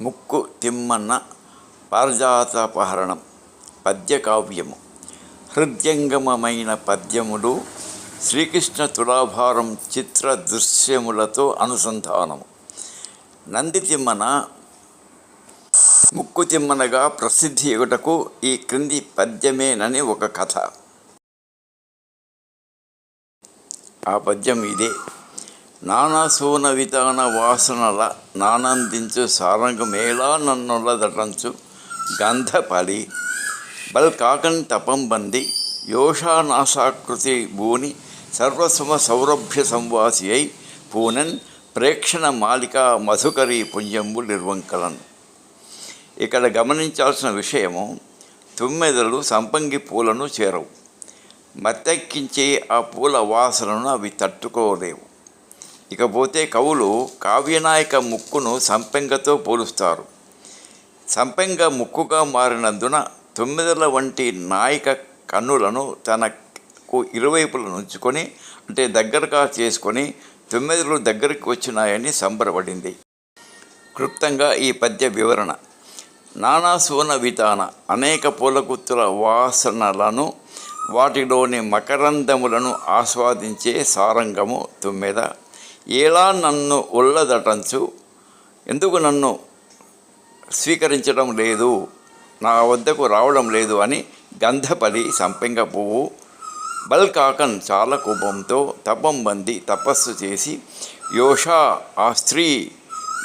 ముక్కు తిమ్మన్న పారిజాతాపహరణం పద్యకావ్యము. హృద్యంగమమైన పద్యములు శ్రీకృష్ణ తులాభారం చిత్ర దృశ్యములతో అనుసంధానము. నంది తిమ్మన ముక్కు తిమ్మనగా ప్రసిద్ధి ఇవ్వటకు ఈ క్రింది పద్యమేనని ఒక కథ. ఆ పద్యం ఇదే. నానాసూన విధాన వాసనల నానందించు సారంగమేళా నన్నులదటంచు గంధపలి బల్ కాకన్ తపం బంది యోషానాశాకృతి భూని సర్వసుమ సౌరభ్య సంవాసి అయి పూనన్ ప్రేక్షణ మాలిక మధుకరి పుణ్యంబు నిర్వంకలన్. ఇక్కడ గమనించాల్సిన విషయము తుమ్మెదలు సంపంగి పూలను చేరవు. మత్తెక్కించే ఆ పూల వాసనను అవి తట్టుకోలేవు. ఇకపోతే కవులు కావ్యనాయక ముక్కును సంపెంగతో పోలుస్తారు. సంపెంగ ముక్కుగా మారినందున తొమ్మిదల వంటి నాయక కన్నులను తనకు ఇరువైపులను ఉంచుకొని అంటే దగ్గరగా చేసుకొని తొమ్మిదలు దగ్గరికి వచ్చినాయని సంబరపడింది. క్లుప్తంగా ఈ పద్య వివరణ. నానాసూన వితాన అనేక పూలగుత్తుల వాసనలను వాటిలోని మకరందములను ఆస్వాదించే సారంగము తొమ్మిద. ఎలా నన్ను ఉల్లదటంచు ఎందుకు నన్ను స్వీకరించడం లేదు? నా వద్దకు రావడం లేదు అని గంధపలి సంపెంగ పువ్వు బల్కాకన్ చాలా కోపంతో తపం బంది తపస్సు చేసి యోషా ఆ స్త్రీ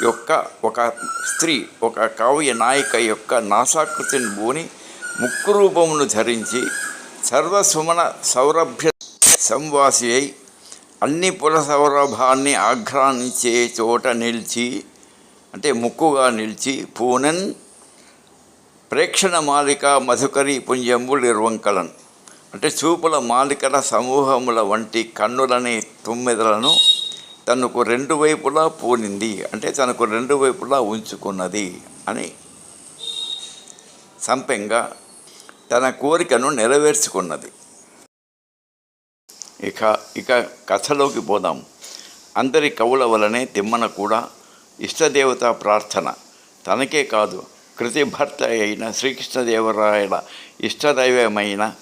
యొక్క ఒక స్త్రీ ఒక కావ్య నాయిక యొక్క నాసాకృతిని భూని ముక్కు రూపమును ధరించి సర్వసుమన సౌరభ్య సంవాసి అయి అన్ని పుల సౌరభాన్ని ఆఘ్రానించే చోట నిలిచి అంటే ముక్కుగా నిలిచి పూనన్ ప్రేక్షణ మాలిక మధుకరి పుంజంబు నిర్వంకలన్ అంటే చూపుల మాలికల సమూహముల వంటి కన్నులనే తుమ్మెదలను తనకు రెండు వైపులా పూనింది అంటే తనకు రెండు వైపులా ఉంచుకున్నది అని సంపెంగా తన కోరికను నెరవేర్చుకున్నది. ఇక ఇక కథలోకి పోదాం. అందరి కవుల వలనే తిమ్మన కూడా ఇష్టదేవత ప్రార్థన. తనకే కాదు కృతిభర్త అయిన శ్రీకృష్ణదేవరాయల ఇష్టదైవమైన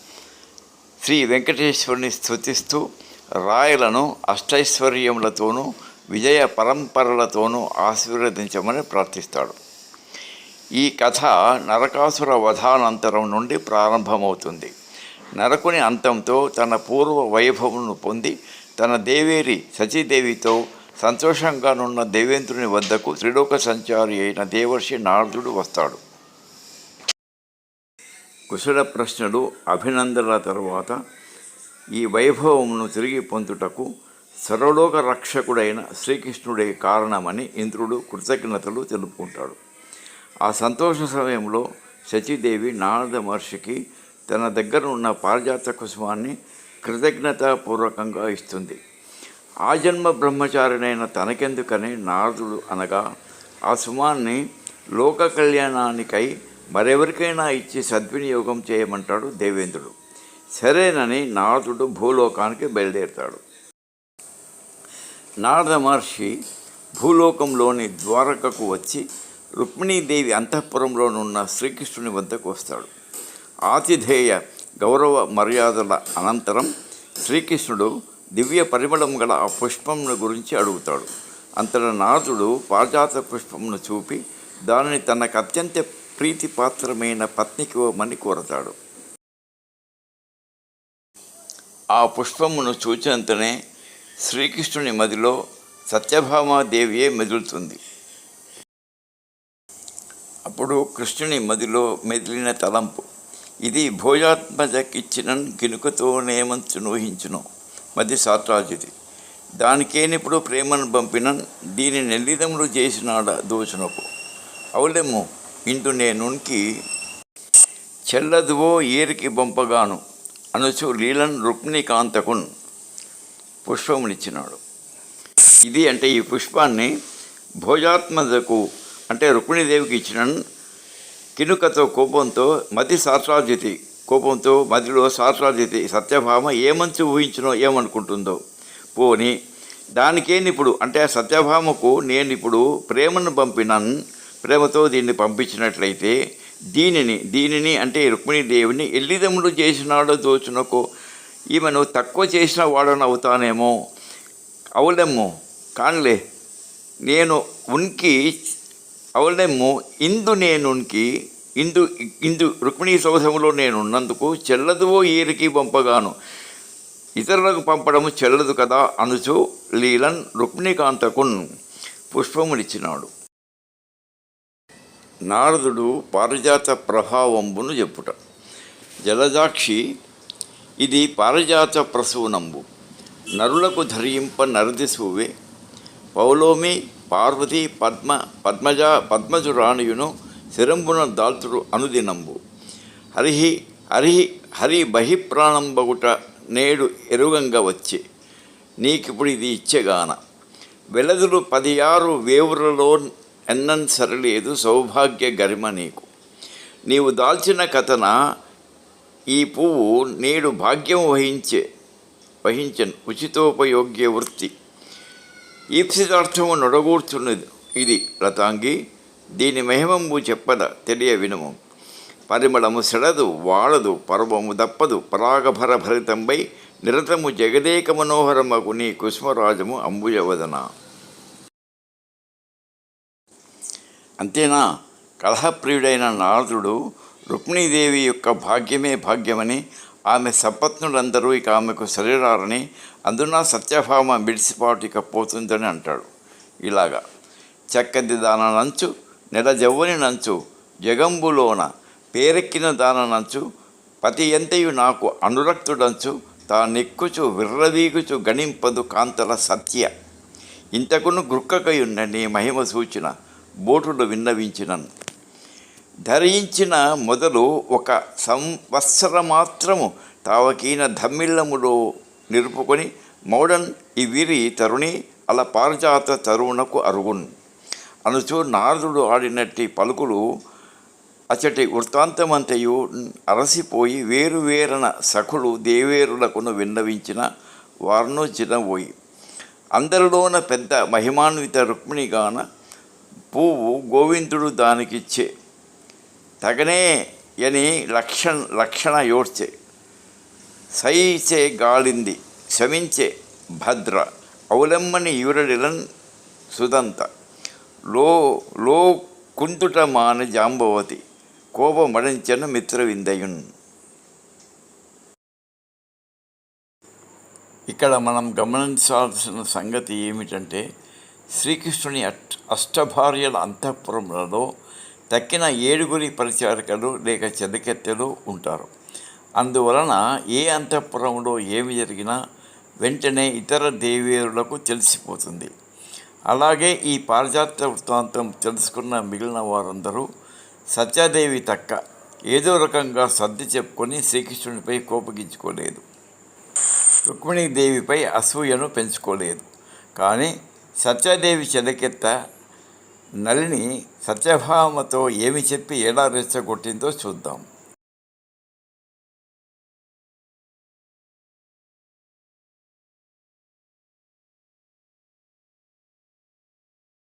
శ్రీ వెంకటేశ్వరుని స్థుతిస్తూ రాయలను అష్టైశ్వర్యములతోనూ విజయ పరంపరలతోనూ ఆశీర్వదించమని ప్రార్థిస్తాడు. ఈ కథ నరకాసుర వధానంతరం నుండి ప్రారంభమవుతుంది. నరకుని అంతంతో తన పూర్వ వైభవమును పొంది తన దేవేరి సతీదేవితో సంతోషంగానున్న దేవేంద్రుని వద్దకు త్రిలోక సంచారి అయిన దేవర్షి నారదుడు వస్తాడు. కుశల ప్రశ్నలు అభినందనల తరువాత ఈ వైభవమును తిరిగి పొందుటకు సర్వలోక రక్షకుడైన శ్రీకృష్ణుడే కారణమని ఇంద్రుడు కృతజ్ఞతలు తెలుపుకుంటాడు. ఆ సంతోష సమయంలో శచీదేవి నారద మహర్షికి తన దగ్గర ఉన్న పారిజాత కుసుమాన్ని కృతజ్ఞతాపూర్వకంగా ఇస్తుంది. ఆజన్మ బ్రహ్మచారినైన తనకెందుకని నారదుడు అనగా ఆ సుమాన్ని లోక కళ్యాణానికై మరెవరికైనా ఇచ్చి సద్వినియోగం చేయమంటాడు దేవేంద్రుడు. సరేనని నారదుడు భూలోకానికి బయలుదేరుతాడు. నారద మహర్షి భూలోకంలోని ద్వారకకు వచ్చి రుక్మిణీదేవి అంతఃపురంలోనున్న శ్రీకృష్ణుని వద్దకు వస్తాడు. ఆతిథేయ గౌరవ మర్యాదల అనంతరం శ్రీకృష్ణుడు దివ్య పరిమళం గల ఆ పుష్పమును గురించి అడుగుతాడు. అంతట నారదుడు పాజాత పుష్పమును చూపి దానిని తనకు అత్యంత ప్రీతిపాత్రమైన పత్నికి ఇవ్వమని కోరతాడు. ఆ పుష్పమును చూచినంతనే శ్రీకృష్ణుని మదిలో సత్యభామాదేవియే మెదులుతుంది. అప్పుడు కృష్ణుని మదిలో మెదిలిన తలంపు ఇది భోజాత్మజకిచ్చిన గినుకతోనేమంచు నూహించును మధ్య సాత్రాజిది. దానికేనిప్పుడు ప్రేమను పంపిన దీని నెల్లిదములు చేసినాడ దోచునకు అవులేము ఇంటు నేనునికి చెల్లదువో ఏరికి పంపగాను అనుచు లీలన్ రుక్మిణికాంతకున్ పుష్పమునిచ్చినాడు. ఇది అంటే ఈ పుష్పాన్ని భోజాత్మజకు అంటే రుక్మిణీదేవికి ఇచ్చిన కినుకతో కోపంతో మతి సాత్రాజితి కోపంతో మదిలో సాత్రాజితి సత్యభామ ఏమంచి ఊహించినో ఏమనుకుంటుందో? పోని దానికేనిప్పుడు అంటే ఆ సత్యభామకు నేను ఇప్పుడు ప్రేమను పంపినాను ప్రేమతో దీన్ని పంపించినట్లయితే దీనిని దీనిని అంటే రుక్మిణీదేవిని ఎల్లిదమ్ముడు చేసినాడో దోచునకో ఈమెను తక్కువ చేసిన వాడని అవుతానేమో? అవులేమ్మో కానులే నేను ఉనికి అవులేమ్మో ఇందు నేనునికి ఇందు ఇందు రుక్మిణీ సౌధములో నేను ఉన్నందుకు చెల్లదువో ఏరికి పంపగాను? ఇతరులకు పంపడము చెల్లదు కదా అనుచు లీలన్ రుక్మిణీకాంతకున్ పుష్పమునిచ్చినాడు నారదుడు పారిజాత ప్రభావంబును చెప్పుట. జలజాక్షి ఇది పారిజాత ప్రసూనంబు. నరులకు ధరింప నరదిసువే పౌలోమి పార్వతి పద్మ పద్మజ పద్మజురాణియును శిరంబున దాల్తుడు అనుదినంబు. హరిహి హరి హరి బహిప్రాణంబగుట నేడు ఎరుగంగ వచ్చే నీకిప్పుడు ఇది ఇచ్చేగాన. వెలదులు పది ఆరు వేవులలో ఎన్నన్ సరలేదు సౌభాగ్య గరిమ నీకు. నీవు దాల్చిన కథన ఈ పువ్వు నేడు భాగ్యం వహించే వహించను. ఉచితోపయోగ్య వృత్తి. ఈప్సితార్థము నొడగూర్చున్నది ఇది లతాంగి. దీని మహిమంబు చెప్పద తెలియ వినుము. పరిమళము సెడదు వాడదు పర్వము దప్పదు పరాగభర భరితంపై నిరతము జగదేక మనోహరమకు నీ కుష్మరాజము అంబుజవదన. అంతేనా? కలహప్రియుడైన నారదుడు రుక్మిణీదేవి యొక్క భాగ్యమే భాగ్యమని ఆమె సంపత్నులందరూ ఇక ఆమెకు శరీరాలని అందున సత్యభామ బిడిసిపాటు ఇక పోతుందని అంటాడు. ఇలాగా చక్కది దాన నంచు నెల జవ్వని నంచు జగంబులోన పేరెక్కిన దాన నంచు పతి ఎంతయు నాకు అనురక్తుడంచు తా నెక్కుచు విర్రవీగుచు గణింపదు కాంతల సత్య. ఇంతకును గృక్కకయున్న నీ మహిమ సూచిన బోటుడు విన్నవించినను. ధరించిన మొదలు ఒక సంవత్సర మాత్రము తావకీన ధమ్మిళ్ళములో నిలుపుకొని మౌడన్ ఈ వీరి తరుణి అల పారిజాత తరువునకు అరుగున్. అనుచు నారదుడు ఆడినట్టి పలుకులు అచటి వృత్తాంతమంతయు అరసిపోయి వేరువేరన సఖులు దేవేరులకును విన్నవించిన వారును చినబోయి అందరిలోన పెద్ద మహిమాన్విత రుక్మిణిగాన పువ్వు గోవిందుడు దానికిచ్చే తగనే అని లక్షణ లక్షణ యోడ్చే. సైచే గాలింది శమించే భద్ర. అవలంబని యురడిలన్ సుదంత. లో లో కుంతుటమాన జాంబవతి కోపమడించను మిత్రవిందయున్. ఇక్కడ మనం గమనించాల్సిన సంగతి ఏమిటంటే శ్రీకృష్ణుని అష్ట అష్టభార్యల అంతఃపురములలో తక్కిన ఏడుగురి పరిచారికలు లేక చెదకెత్తెలు ఉంటారు. అందువలన ఏ అంతఃపురంలో ఏమి జరిగినా వెంటనే ఇతర దేవేరులకు తెలిసిపోతుంది. అలాగే ఈ పారిజాత వృత్తాంతం తెలుసుకున్న మిగిలిన వారందరూ సత్యాదేవి తక్క ఏదో రకంగా సర్ది చెప్పుకొని శ్రీకృష్ణునిపై కోపగించుకోలేదు. రుక్మిణీదేవిపై అసూయను పెంచుకోలేదు. కానీ సత్యాదేవి చెదకెత్త నలిని సత్యభామతో ఏమి చెప్పి ఎలా రెచ్చగొట్టిందో చూద్దాం.